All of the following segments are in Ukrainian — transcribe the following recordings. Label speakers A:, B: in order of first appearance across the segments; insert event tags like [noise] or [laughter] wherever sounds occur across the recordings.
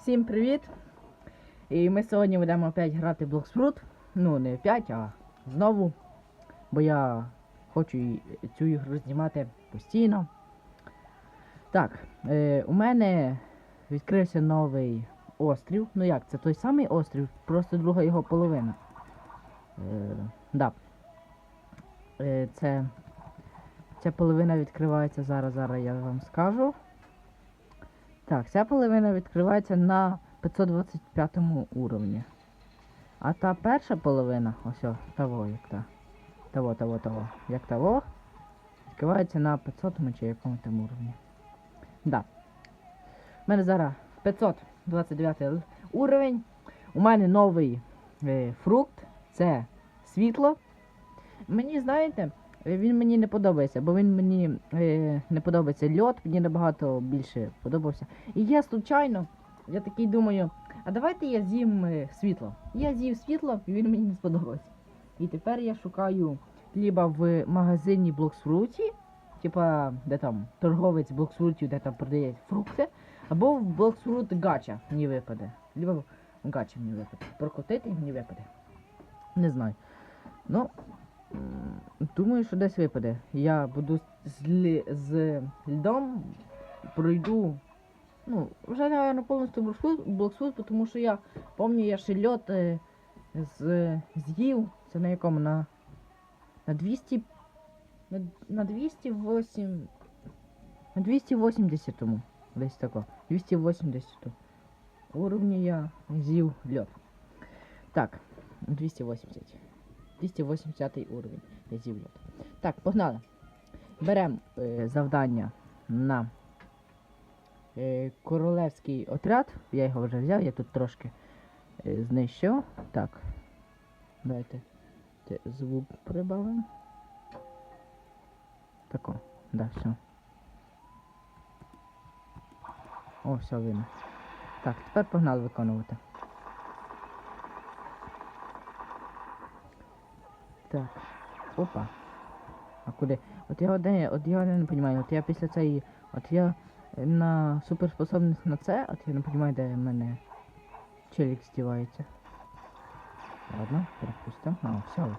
A: Всім привіт! І ми сьогодні будемо опять грати в Bloxfruit. Ну, не опять, а знову. Бо я хочу цю ігру знімати постійно. Так, е, у мене відкрився новий острів. Ну як, це той самий острів, просто друга його половина. Е, да. Е, це. Ця половина відкривається зараз, зараз я вам скажу. Так, ця половина відкривається на 525 уровні. А та перша половина, ось того, як та. Того, того, того. Як того. Відкривається на 500 чи якому там уровні. Да. У мене зараз 529 уровень. У мене новий е, фрукт. Це світло. Мені, знаєте, він мені не подобається, бо він мені е, не подобається льот, мені набагато більше подобався. І я случайно, я такий думаю, а давайте я з'їм е, світло. Я з'їв світло, і він мені не сподобався. І тепер я шукаю либо в магазині Блоксфруті, типа де там торговець Блоксфрутів, де там продає фрукти, або в Блоксфрут Гача мені випаде. В Гача мені випаде. Прокотити мені випаде. Не знаю. Ну, думаю, що десь випаде. Я буду з, лі- з льдом пройду. Ну, вже, наверное, повністю блоксфут, тому що я пам'ятаю, я ще льот е, з, з'їв. Це на якому? На, на 200. На, на 208. На 280 му Десь тако. 280 уровні я з'їв льот. Так, 280. 280 уровень. З'їв. Так, погнали. Беремо е, завдання на е, королевський отряд. Я його вже взяв, я тут трошки е, знищив. Так. Давайте те, звук прибавимо. Тако. Да, все. О, все видно. Так, тепер погнали виконувати. Так. Опа. А куди? От я один, от я не розумію, от я після цієї. От я на суперспособність на це, от я не розумію, де в мене челік здівається. Ладно, перепустимо. А, все.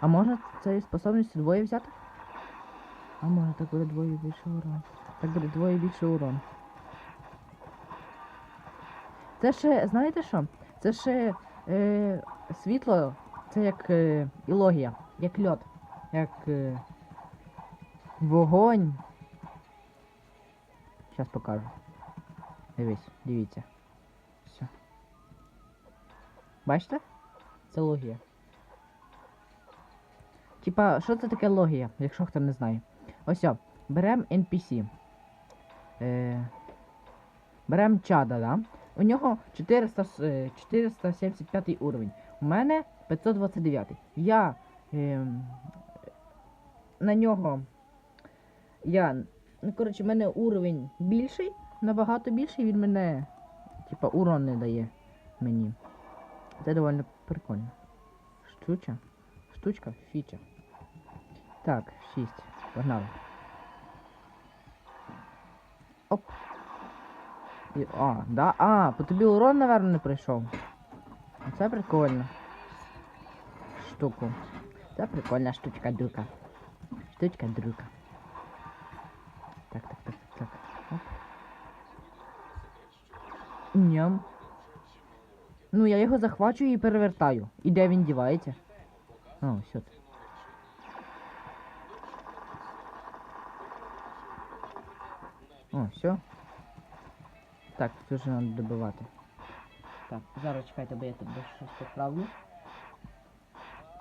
A: А можна цієї способності двоє взяти? А може так буде двоє більше урон. Так буде двоє більше урон. Це ще, знаєте що? Це ще е, світло, це як е, ілогія, як льод, як е, вогонь. Зараз покажу. Дивись, дивіться. Все. Бачите? Це логія. Типа, що це таке логія, якщо хто не знає. Ось о, берем NPC. Е, берем чада, да? У нього 400, с- е, 475 уровень. У мене 529. Я ем, на нього. Я. Ну, коротше, в мене уровень більший, набагато більший, він мене. Типа урон не дає мені. Це доволі прикольно. Штуча. Штучка, фіча. Так, 6. Погнали. Оп. І, а, да? А, по тобі урон, наверное, не прийшов. Це прикольно. Штуку. Це прикольна штучка друка. Штучка друка. Так, так, так, так, так. Ням. Ну, я його захвачую і перевертаю. І де він дівається? О, все. О, все. Так, тут вже треба добивати. Так, зараз чекайте, бо я тут щось поправлю.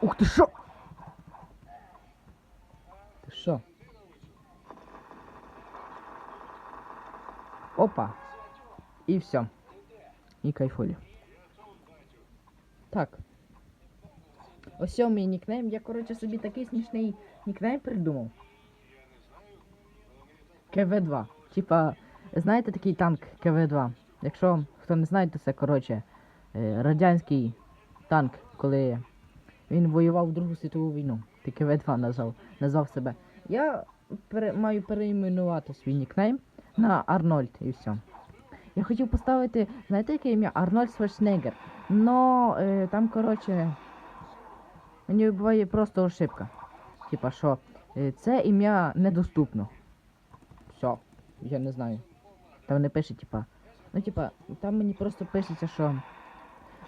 A: Ух ти що! Ти що? Опа! І все. І кайфулі. Так. Ось мій нікнейм. Я, коротше, собі такий смішний нікнейм придумав. КВ-2. Типа, знаєте такий танк КВ-2? Якщо хто не знає, то це, коротше, е, радянський танк, коли він воював в Другу світову війну. Ти КВ-2 назвав, назвав себе. Я пере, маю переіменувати свій нікнейм на Арнольд і все. Я хотів поставити, знаєте, яке ім'я? Арнольд Шварценеггер. Но е, там, коротше, мені буває просто ошибка. Типа, що е, це ім'я недоступно. Все, я не знаю. Там не пише, типа. Ну, типа, там мені просто пишеться, що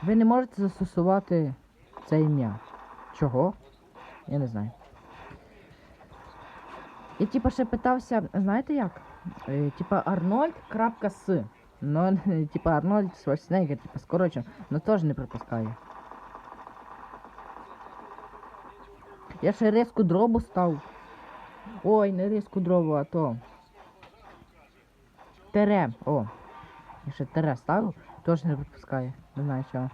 A: ви не можете застосувати це ім'я. Чого? Я не знаю. І типа ще питався, знаєте як? Е, типа Арнольд.с. Ну, [laughs] типа Арнольд Шварценеггер, типа скорочено, но теж не пропускає. Я ще риску дробу став. Ой, не риску дробу, а то. Тере. О. Я ще тере ставив, теж не пропускає. Не знаю чого.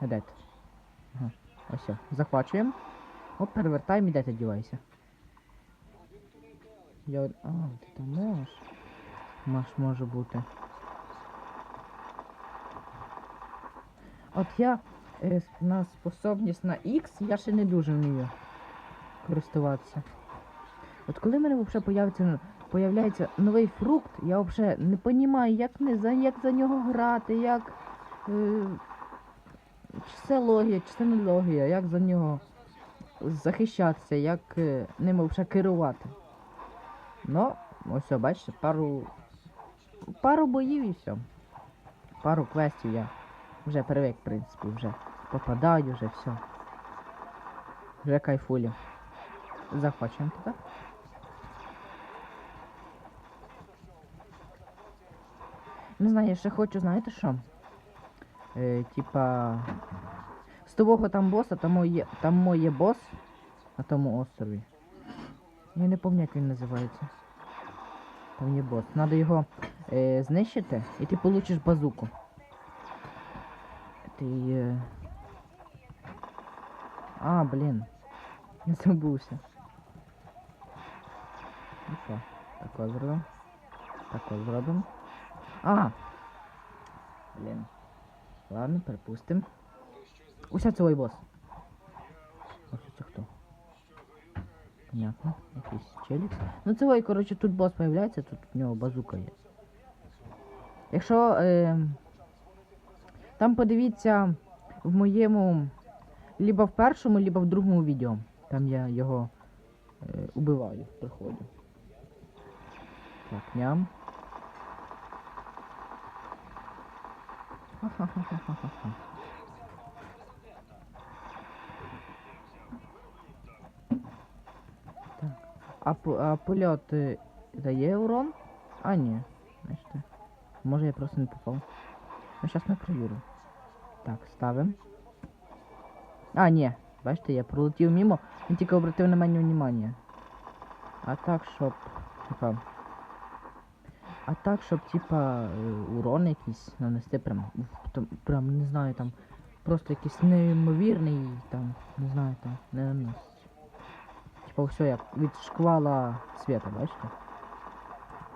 A: Ага. Ось. Захвачуємо. Оп, перевертаємо і де ти дівайся. Я... А, ти там можеш? Маш може бути. От я е, на способність на X я ще не дуже вмію користуватися. От коли в мене взагалі появиться, появляється новий фрукт, я взагалі не розумію, як, як за нього грати, як. Е, чи це логія, чи це не логія, як за нього захищатися, як е, ним взагалі керувати. Ну, ось бачите, пару. Пару боїв і все. Пару квестів я вже привик, в принципі, вже попадаю, вже все. Вже кайфулю. Захвачуємо туди. Не знаю, я ще хочу, знаєте що? Е, типа. З того там боса, там є, там моє бос на тому острові. Я не пам'ятаю, як він називається. Там є бос. Надо його е, знищити, і ти получиш базуку. Ти. Е... А, блін. Я забувся. Ну що, тако зробимо. Тако зробимо. А! Блін. Ладно, припустим. Уся цей бос. Ось це хто? Понятно, якийсь челік. Ну цей, коротше, тут бос появляється, тут у нього базука є. Якщо е, там подивіться в моєму либо в першому, либо в другому відео. Там я його е, убиваю, приходу. Так, ням. Ха-ха-ха-ха-ха. Так. А, п- а польот е, дає урон? А, ні. Бачите. Може я просто не попав. Ну, зараз ми перевіримо. Так, ставимо. А, ні. Бачите, я пролетів мимо, він тільки обратив на мене внимання. А так, щоб. Типа. А так, щоб, типа, е, урон якийсь нанести прям. там, прям, не знаю, там. Просто якийсь неймовірний, там, не знаю, там, не наносить. Типа все як від шквала света, бачите?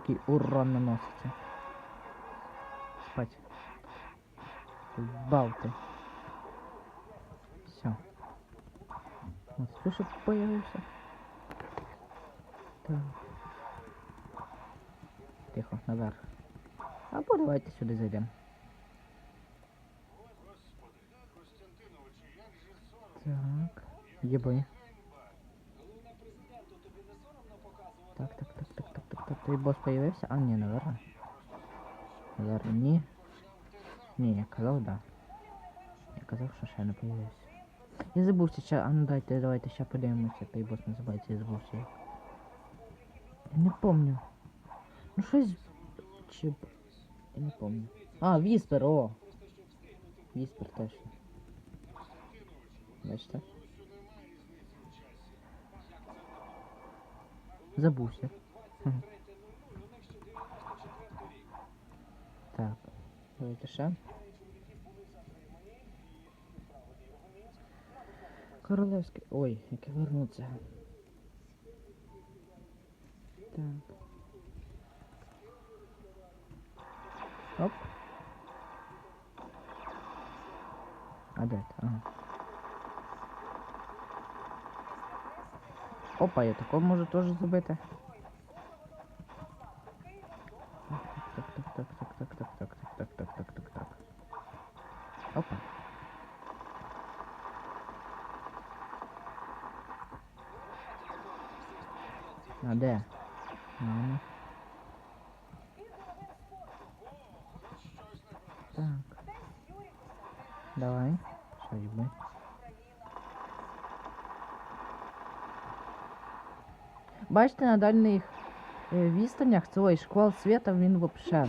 A: Такий урон наноситься. Спать. Бавти. Все. Вот список появился. Так. Тихо, наверх. Або давайте сюди зайдемо. Так. Єбай. Так, так, так, так, так, так, так. Той босс появився? А, ні, наверно. Наверно, ні. Ні, я казав, да. Я казав, що ще не появився. Я забувся ще, а ну дайте, давайте ще подивимося, той босс називається, я забувся. як. Я не помню. Ну щось. Чи. Я не помню. А, Віспер, о! Віспер точно. Бачите? Забувся. Так, давайте ще. Королевський. Ой, яке вернуться. Так. Оп. А де це? Ага. Опа, я такого можу теж зробити. Так, так, так, так, так, так. А де? Ну. Так. Давай. Що? Бачите, на дальних е, відстанях цей шквал света він вообще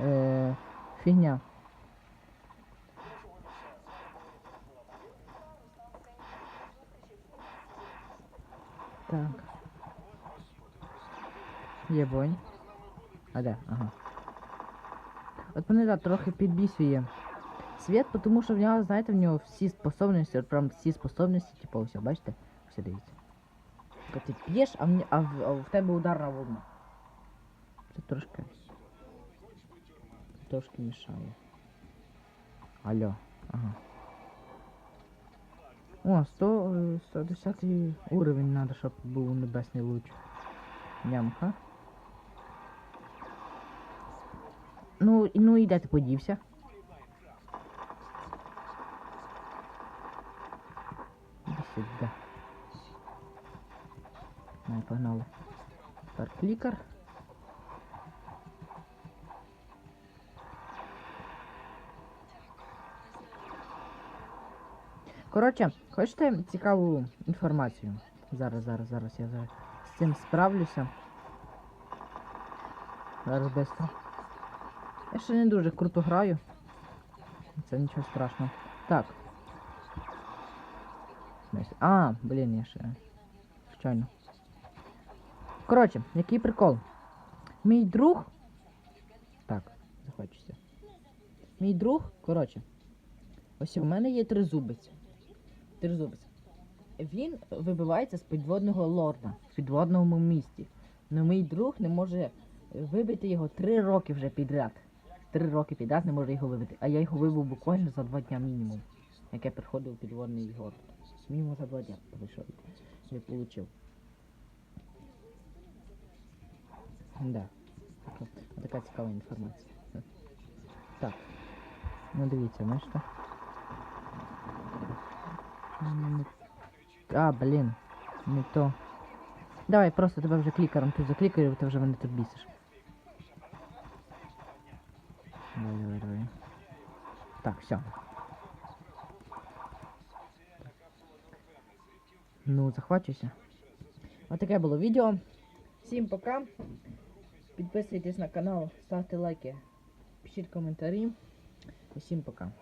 A: е, фігня. Так. Є бонь. А де? Ага. От мене да, трохи підбісює світ, тому що в нього, знаєте, в нього всі способності, от прям всі способності, типу, ось, бачите? Все дивіться. Коли ти п'єш, а, в, а, в, а в тебе ударна волна. Це трошки. Трошки мішає. Алло. Ага. О, 100, е, 110 уровень надо, щоб був небесний луч. Нямка. Ну, і- ну і де ти подівся? Клікар. Коротше, хочете цікаву інформацію? Зараз, зараз, зараз я зараз з цим справлюся. Зараз быстро. Я ще не дуже круто граю. Це нічого страшного. Так. А, блін, я ще. Звичайно. Коротше, який прикол? Мій друг. Так, захочуся. Мій друг, коротше. Ось у мене є тризубець. Тризубець. Він вибивається з підводного лорда в підводному місті. Но мій друг не може вибити його три роки вже підряд. Три роки підряд не може його вибити. А я його вибив буквально за два дня мінімум. Як я приходив у підводний город. Мінімум за два дня прийшов. Не получив. Да. Така, така цікава інформація. Так. Ну дивіться, бачите? М, А, блін. Не то. Давай, просто тебе вже клікером тут заклікаю, ти вже мене тут бісиш. Давай, давай, давай. Так, все. Ну, захвачуйся. Отаке було відео. Всім пока. Підписуйтесь на канал, ставте лайки, пишіть коментарі. Усім пока.